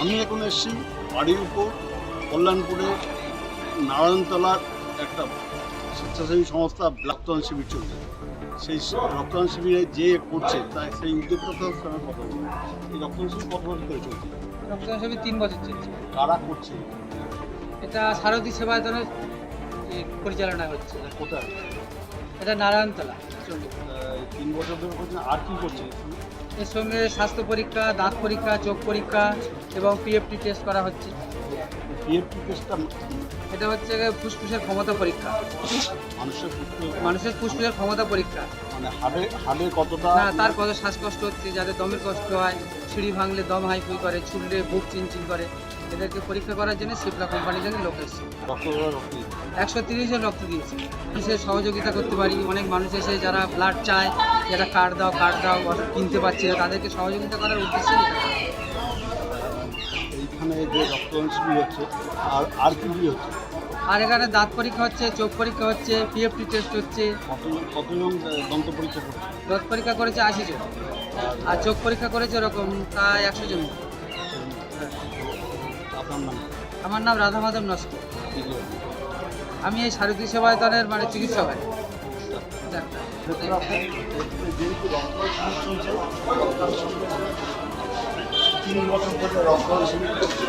আমি এখন এসেছি বাড়ির উপর কল্যাণপুরে নারায়ণতলার একটা স্বেচ্ছাসেবী সংস্থা রক্তদান শিবির চলছে। সেই রক্তদান শিবিরে যে করছে তাই সেই উদ্যোক্তার সঙ্গে কথা বলব। এই রক্তদান শিবির কত বছর ধরে চলছে? রক্তদান শিবির তিন বছর চলছে। কারা করছে? এটা সারথী সেবায়তনের পরিচালনা হচ্ছে। কোথায়? এটা নারায়ণতলা। চলছে। তিন বছর ধরে করছে আর কি করছে? এর সঙ্গে স্বাস্থ্য পরীক্ষা দাঁত পরীক্ষা চোখ পরীক্ষা এবং পিএফটি টেস্ট করা হচ্ছে। পিএফটি টেস্টটা এটা হচ্ছে ফুসফুসের ক্ষমতা পরীক্ষা। মানুষের ফুসফুসের ক্ষমতা পরীক্ষা। মানে হাড়ে হাড়ে কতটা না তার কত শ্বাসকষ্ট হচ্ছে যাদের দমের কষ্ট হয় সিঁড়ি ভাঙলে দম হাইফুই করে ছুটলে বুক চিনচিন করে। এদেরকে পরীক্ষা করার জন্য সিপলা কোম্পানির জন্য লোক এসেছে। একশো তিরিশ জন রক্ত দিয়েছে। মানুষের সহযোগিতা করতে পারি। অনেক মানুষ এসে যারা ব্লাড চায় যারা কার্ড দাও কার্ড দাও কিনতে পারছে না তাদেরকে সহযোগিতা করার উদ্দেশ্যে এইখানে যে রক্তদান শিবির হচ্ছে আর আর কি কি হচ্ছে? আর এখানে দাঁত পরীক্ষা হচ্ছে চোখ পরীক্ষা হচ্ছে পিএফটি টেস্ট হচ্ছে। কতজন দন্ত পরীক্ষা করছে? দাঁত পরীক্ষা করেছে আশি জন। আর চোখ পরীক্ষা করেছে ওরকম প্রায় একশো জন। হ্যাঁ। আমার নাম রাধা মাধব নস্কর? আমি এই সারথী সেবায়তনের মানে চিকিৎসক।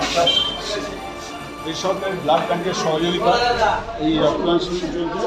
অর্থাৎ বেসরকারি ব্লাড ব্যাংকের সহযোগিতা এই রক্তদান শিবির চলছে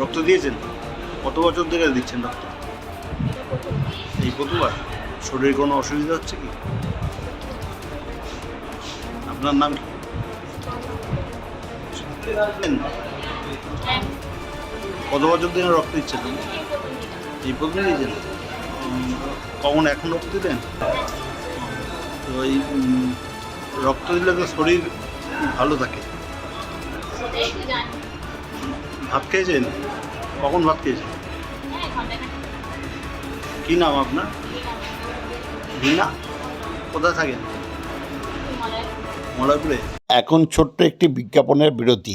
রক্ত দিয়েছেন? কত বছর ধরে দিচ্ছেন রক্ত? এই প্রথমবার শরীরে কোনো অসুবিধা হচ্ছে কি? আপনার নাম কি? কত বছর দিনে রক্ত দিচ্ছেন? এই প্রথমে দিয়েছেন কখন এখন রক্ত দিলেন তো এই রক্ত দিলে তো শরীর ভালো থাকে। ভাত খেয়েছেন? কখন ভাত খেয়েছেন? কি নাম আপনার? বিনা কোথায় থাকেন? মলয়পুরে। এখন ছোট্ট একটি বিজ্ঞাপনের বিরতি।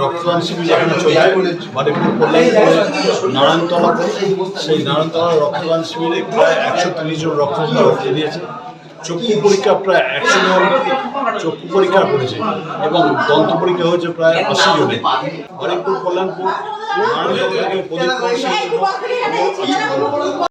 রক্তদান শিবির প্রায় একশো তিরিশ জন দিয়েছে। পরীক্ষা প্রায় একশো জন চক্ষু পরীক্ষা করেছে এবং দন্ত পরীক্ষা হয়েছে প্রায় আশি জনের। বাড়িপুর কল্যাণপুর